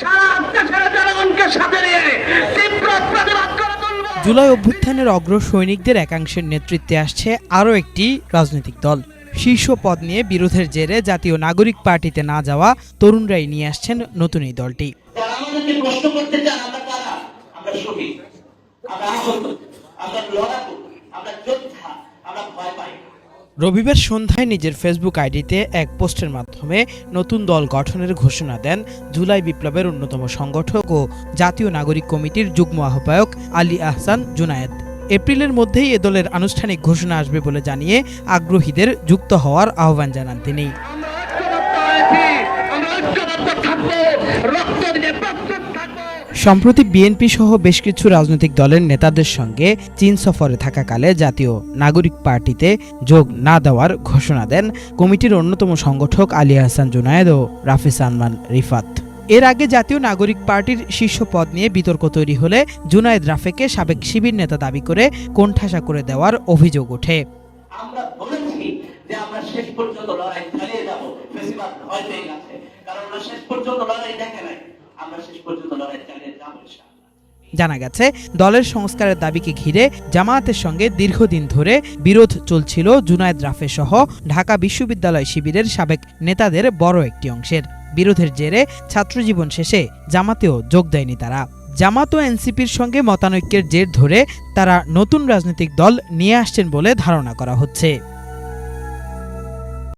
সারা দেশের জনগণকে সাথে নিয়ে তীব্র প্রতিবাদ করে জুলাই অভ্যুত্থানের অগ্র সৈনিকদের একাংশের নেতৃত্বে আসছে আরও একটি রাজনৈতিক দল। শীর্ষ পদ নিয়ে বিরোধের জেরে জাতীয় নাগরিক পার্টিতে না যাওয়া তরুণরাই নিয়ে আসছেন নতুন এই দলটি। আমরা লড়াকু আমরা যোদ্ধা আমরা ভয় পাই। রবিবার সন্ধ্যায় নিজের ফেসবুক আইডিতে এক পোস্টের মাধ্যমে নতুন দল গঠনের ঘোষণা দেন জুলাই বিপ্লবের অন্যতম সংগঠক ও জাতীয় নাগরিক কমিটির যুগ্ম আহ্বায়ক আলী আহসান জুনায়েদ। এপ্রিলের মধ্যেই এ দলের আনুষ্ঠানিক ঘোষণা আসবে বলে জানিয়ে আগ্রহীদের যুক্ত হওয়ার আহ্বান জানান তিনি। সম্প্রতি বিএনপি সহ বেশ কিছু রাজনৈতিক দলের নেতাদের সঙ্গে চীন সফরে থাকাকালে জাতীয় নাগরিক পার্টিতে যোগ না দেওয়ার ঘোষণা দেন কমিটির অন্যতম সংগঠক আলী হাসান জুনায়েদ ও রাফি সালমান রিফাত। এর আগে জাতীয় নাগরিক পার্টির শীর্ষ পদ নিয়ে বিতর্ক তৈরি হলে জুনায়েদ রাফেকে সাবেক শিবির নেতা দাবি করে কোণঠাসা করে দেওয়ার অভিযোগ ওঠে। আমরা আমরা শেষ পর্যন্ত লড়াই চালিয়ে যাব কারণ ওরা শেষ পর্যন্ত লড়াই দেখে নাই। আমরা শেষ পর্যন্ত লড়াই। জানা গেছে, দলের সংস্কারের দাবিকে ঘিরে জামায়াতের সঙ্গে দীর্ঘদিন ধরে বিরোধ চলছিল জুনায়েদ রাফে সহ ঢাকা বিশ্ববিদ্যালয় শিবিরের সাবেক নেতাদের বড় একটি অংশের। বিরোধের জেরে ছাত্রজীবন শেষে জামাতেও যোগ দেয়নি তারা। জামাত ও এনসিপির সঙ্গে মতানৈক্যের জের ধরে তারা নতুন রাজনৈতিক দল নিয়ে আসছেন বলে ধারণা করা হচ্ছে।